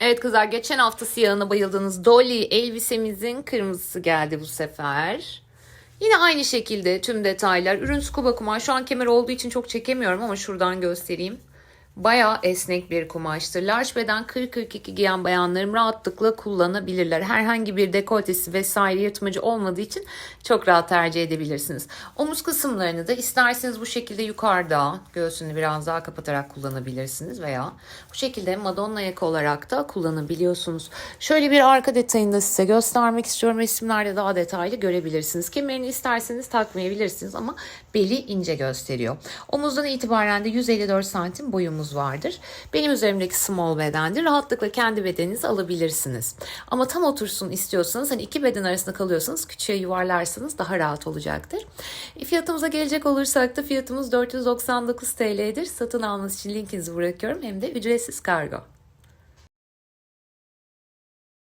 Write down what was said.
Evet kızlar geçen hafta siyahına bayıldığınız Dolly elbisemizin kırmızısı geldi bu sefer. Yine aynı şekilde tüm detaylar. Ürün scuba kumaş. Şu an kemer olduğu için çok çekemiyorum ama şuradan göstereyim. Bayağı esnek bir kumaştır. Large beden 40-42 giyen bayanlarım rahatlıkla kullanabilirler. Herhangi bir dekoltesi vesaire yırtmacı olmadığı için çok rahat tercih edebilirsiniz. Omuz kısımlarını da isterseniz bu şekilde yukarıda göğsünü biraz daha kapatarak kullanabilirsiniz veya bu şekilde Madonna yaka olarak da kullanabiliyorsunuz. Şöyle bir arka detayını da size göstermek istiyorum. Resimlerde daha detaylı görebilirsiniz. Kemerini isterseniz takmayabilirsiniz ama beli ince gösteriyor. Omuzdan itibaren de 154 santim boyumuz vardır. Benim üzerimdeki small bedendir. Rahatlıkla kendi bedeninizi alabilirsiniz. Ama tam otursun istiyorsanız hani iki beden arasında kalıyorsanız küçüğe yuvarlarsanız daha rahat olacaktır. E, fiyatımıza gelecek olursak da fiyatımız 499 TL'dir. Satın almanız için linkinizi bırakıyorum hem de ücretsiz kargo.